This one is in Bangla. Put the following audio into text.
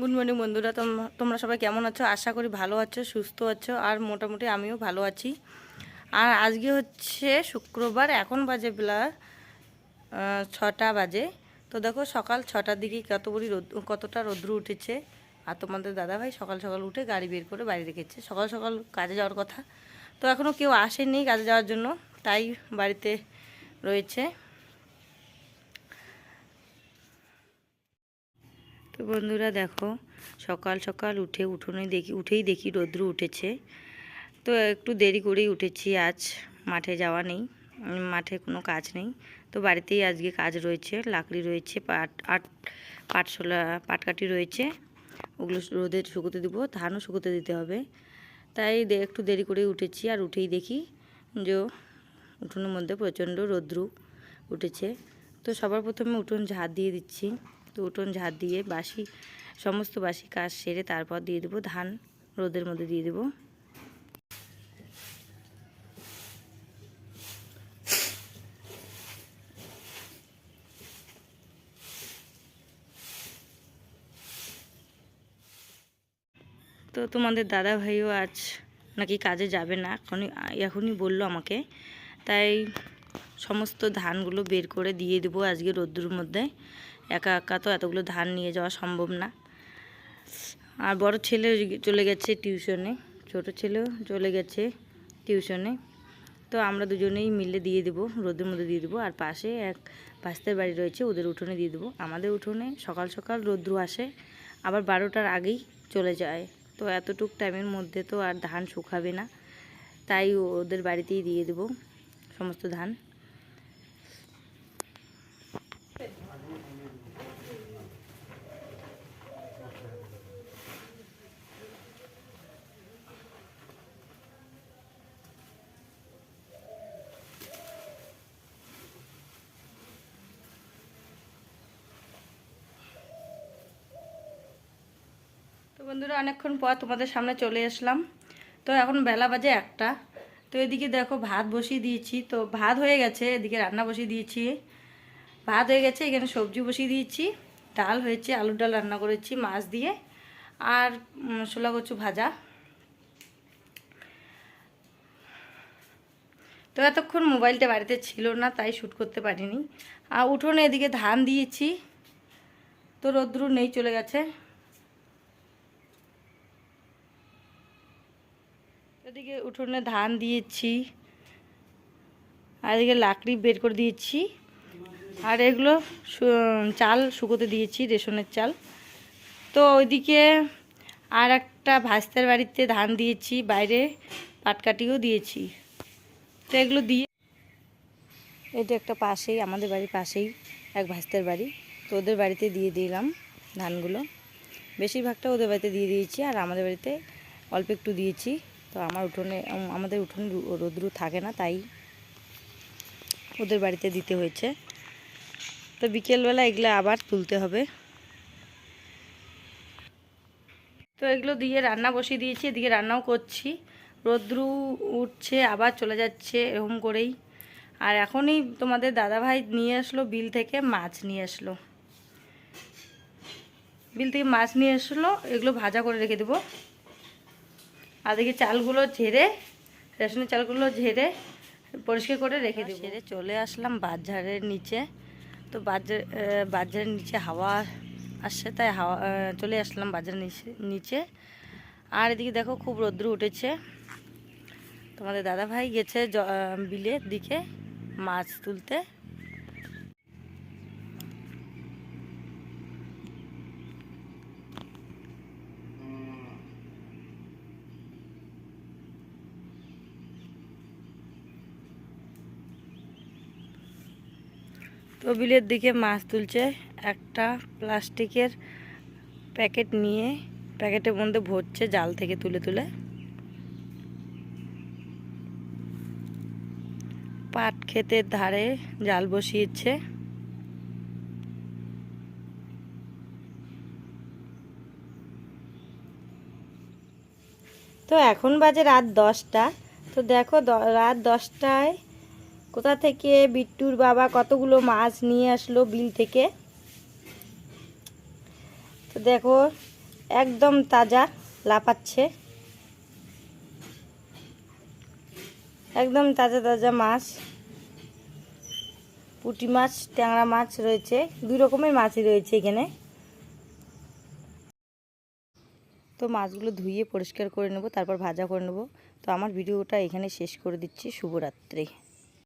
গুড মর্নিং বন্ধুরা। তোম- তোমরা সবাই কেমন আছো? আশা করি ভালো আছো, সুস্থ আছো, আর মোটামুটি আমিও ভালো আছি। আর আজকে হচ্ছে শুক্রবার, এখন বাজে বেলা ছটা বাজে। তো দেখো, সকাল ছটার দিকে কত বড়ি রোদ, কতটা রৌদ্র উঠেছে। আর তোমাদের দাদাভাই সকাল সকাল উঠে গাড়ি বের করে বাড়ি রেখেছে। সকাল সকাল কাজে যাওয়ার কথা। তো এখনও কেউ আসেনি কাজে যাওয়ার জন্য, তাই বাড়িতে রয়েছে। তো বন্ধুরা দেখো, সকাল সকাল উঠে উঠোনে দেখি, উঠেই দেখি রৌদ্র উঠেছে। তো একটু দেরি করেই উঠেছি, আজ মাঠে যাওয়া নেই মাঠে কোনো কাজ নেই। তো বাড়িতেই আজকে কাজ রয়েছে, লাকড়ি রয়েছে, পাট, আট, পাটশোলা, পাটকাঠি রয়েছে। ওগুলো রোদে শুকোতে দিব, ধানও শুকোতে দিতে হবে। তাই একটু দেরি করেই উঠেছি, আর উঠেই দেখি যে উঠোনের মধ্যে প্রচণ্ড রৌদ্র উঠেছে। তো সবার প্রথমে উঠোন ঝাড় দিয়ে দিচ্ছি। উঠোন ঝাড় দিয়ে বাসি, সমস্ত বাসি কাজ সেরে তারপর দিয়ে দেবো ধান, রোদের মধ্যে দিয়ে দেবো। তো তোমাদের দাদা ভাইও আজ নাকি কাজে যাবে না, এখনই এখনই বলল আমাকে। তাই সমস্ত ধানগুলো বের করে দিয়ে দেবো আজকে রোদ্দুর মধ্যে। একা একা তো এতগুলো ধান নিয়ে যাওয়া সম্ভব না। আর বড় ছেলে চলে গেছে টিউশনে, ছোট ছেলেও চলে গেছে টিউশনে। তো আমরা দুজনেই মিলে দিয়ে দেবো, রোদের মধ্যে দিয়ে দেবো। আর পাশে এক ভাস্তের বাড়ি রয়েছে, ওদের উঠোনে দিয়ে দেবো। আমাদের উঠোনে সকাল সকাল রৌদ্র আসে, আবার বারোটার আগেই চলে যায়। তো এতটুক টাইমের মধ্যে তো আর ধান শুকাবে না। তাই ওদের বাড়িতেই দিয়ে দেবো সমস্ত ধান তো বন্ধুরা, অনেকক্ষণ পর তোমাদের সামনে চলে আসলাম। তো এখন বেলা বাজে একটা। তো এদিকে দেখো ভাত বসিয়ে দিয়েছি। তো ভাত হয়ে গেছে, এদিকে রান্না বসিয়ে দিয়েছি। ভাত হয়ে গেছে এখানে সবজি বসিয়ে দিয়েছি। ডাল হয়েছে আলুর ডাল রান্না করেছি মাছ দিয়ে আর উম, ছোলা কচু ভাজা। তো এতক্ষণ মোবাইলটা বাড়িতে ছিল না তাই শ্যুট করতে পারিনি। আর উঠোনে এদিকে ধান দিয়েছি তো রোদ্রু নেই চলে গেছে। এদিকে উঠোনে ধান দিয়েছি আর এদিকে লাকড়ি বের করে দিয়েছি। আর এগুলো চাল, শুকোতে দিয়েছি, রেশনের চাল। তো ওইদিকে আর একটা ভাস্তার বাড়িতে ধান দিয়েছি, বাইরে পাটকাটিও দিয়েছি। তো এগুলো দিয়ে এটা একটা পাশেই, আমাদের বাড়ির পাশেই এক ভাস্তার বাড়ি। তো ওদের বাড়িতে দিয়ে দিলাম ধানগুলো। বেশিরভাগটা ওদের বাড়িতে দিয়ে দিয়েছি আর আমাদের বাড়িতে অল্প একটু দিয়েছি। তো আমার উঠোনে আমাদের উঠোনে রোদ্রু থাকে না, তাই ওদের বাড়িতে দিতে হয়েছে। তো বিকেলবেলা এগুলো আবার তুলতে হবে। তো এগুলো দিয়ে রান্না বসিয়ে দিয়েছি, এদিকে রান্নাও করছি। রোদ্রু উঠছে, আবার চলে যাচ্ছে এরকম করেই। আর এখনই তোমাদের দাদাভাই নিয়ে আসলো, বিল থেকে মাছ নিয়ে আসলো। বিল থেকে মাছ নিয়ে আসলো, এগুলো ভাজা করে রেখে দেবো। আর দেখি চালগুলো ঝেড়ে, রেশনের চালগুলো ঝেড়ে পরিষ্কার করে রেখে দেবো। ঝেড়ে চলে আসলাম বাজারের নিচে। তো বাজার বাজারের নিচে হাওয়া আসছে, তাই হাওয়া চলে আসলাম বাজারের নিচে নিচে। আর এদিকে দেখো খুব রৌদ্র উঠেছে। তোমাদের দাদা ভাই গেছে বিলের দিকে মাছ তুলতে। বিলের দিকে মাছ তুলছে। একটা প্লাস্টিকের প্যাকেট নিয়ে প্যাকেটের মধ্যে ভরছে জাল থেকে তুলে তুলে। পাট ক্ষেতের ধারে জাল বসিয়েছে। তো এখন বাজে রাত দশটা। তো দেখো রাত দশটায় কোথা থেকে বিট্টুর বাবা কতগুলো মাছ নিয়ে আসলো বিল থেকে? তো দেখো, একদম তাজা লাপাচ্ছে একদম তাজা তাজা মাছ। পুঁটি মাছ, ট্যাংরা মাছ রয়েছে। দুই রকমের মাছই রয়েছে এখানে। তো মাছগুলো ধুয়ে পরিষ্কার করে নেব, তারপর ভাজা করে নেব। তো আমার ভিডিওটা এখানে শেষ করে দিচ্ছি। শুভরাত্রি।